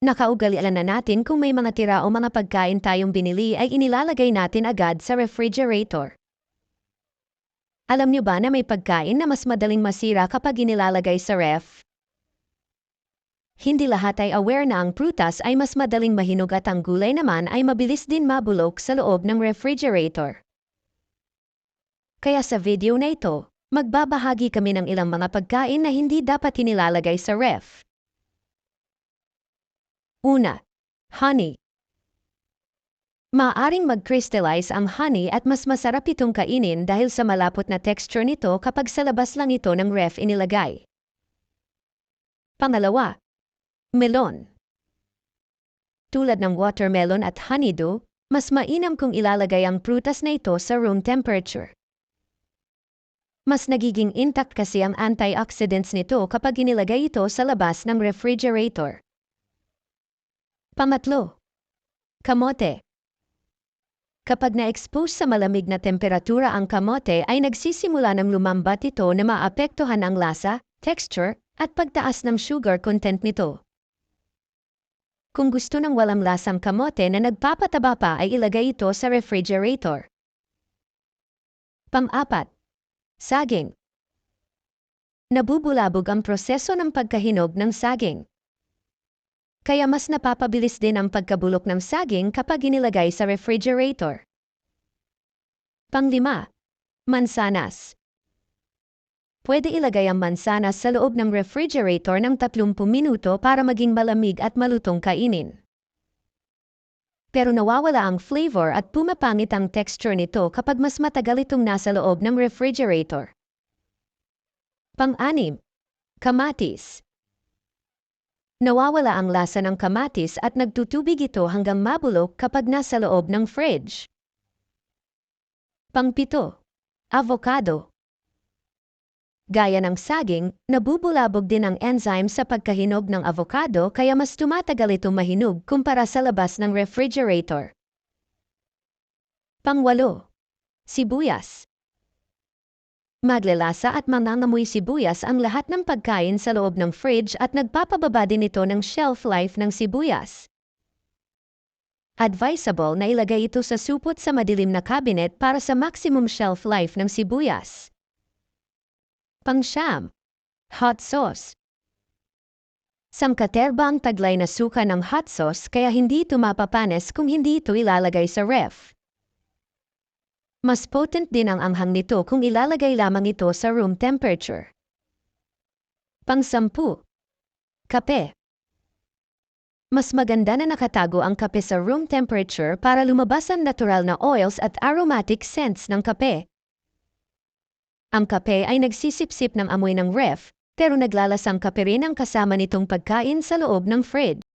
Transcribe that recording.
Nakaugalian na natin kung may mga tira o mga pagkain tayong binili ay inilalagay natin agad sa refrigerator. Alam niyo ba na may pagkain na mas madaling masira kapag inilalagay sa ref? Hindi lahat ay aware na ang prutas ay mas madaling mahinog at ang gulay naman ay mabilis din mabulok sa loob ng refrigerator. Kaya sa video na ito, magbabahagi kami ng ilang mga pagkain na hindi dapat inilalagay sa ref. Una, honey. Maaring mag-crystallize ang honey at mas masarap itong kainin dahil sa malapot na texture nito kapag sa labas lang ito ng ref inilagay. Pangalawa, melon. Tulad ng watermelon at honeydew, mas mainam kung ilalagay ang prutas na ito sa room temperature. Mas nagiging intact kasi ang antioxidants nito kapag inilagay ito sa labas ng refrigerator. Pangatlo, kamote. Kapag na-expose sa malamig na temperatura ang kamote ay nagsisimula ng lumambat ito na maapektuhan ang lasa, texture, at pagtaas ng sugar content nito. Kung gusto ng walang lasang kamote na nagpapataba pa ay ilagay ito sa refrigerator. Pang-apat, saging. Nabubulabog ang proseso ng pagkahinog ng saging. Kaya mas napapabilis din ang pagkabulok ng saging kapag inilagay sa refrigerator. Panglima, mansanas. Pwede ilagay ang mansanas sa loob ng refrigerator ng 30 minuto para maging malamig at malutong kainin. Pero nawawala ang flavor at pumapangit ang texture nito kapag mas matagal itong nasa loob ng refrigerator. Pang-anim, kamatis. Nawawala ang lasa ng kamatis at nagtutubig ito hanggang mabulok kapag nasa loob ng fridge. Pangpito, avocado. Gaya ng saging, nabubulabog din ang enzyme sa pagkahinog ng avocado kaya mas tumatagal itong mahinog kumpara sa labas ng refrigerator. Pangwalo, sibuyas. Maglalasa at manangamoy sibuyas ang lahat ng pagkain sa loob ng fridge at nagpapababa din ito ng shelf life ng sibuyas. Advisable na ilagay ito sa supot sa madilim na cabinet para sa maximum shelf life ng sibuyas. Pangsyam, hot sauce. Sangkaterba ang taglay na suka ng hot sauce kaya hindi ito mapapanes kung hindi ito ilalagay sa ref. Mas potent din ang anghang nito kung ilalagay lamang ito sa room temperature. Pangsampu. Kape. Mas maganda na nakatago ang kape sa room temperature para lumabas ang natural na oils at aromatic scents ng kape. Ang kape ay nagsisipsip ng amoy ng ref, pero naglalasang kape rin ang kasama nitong pagkain sa loob ng fridge.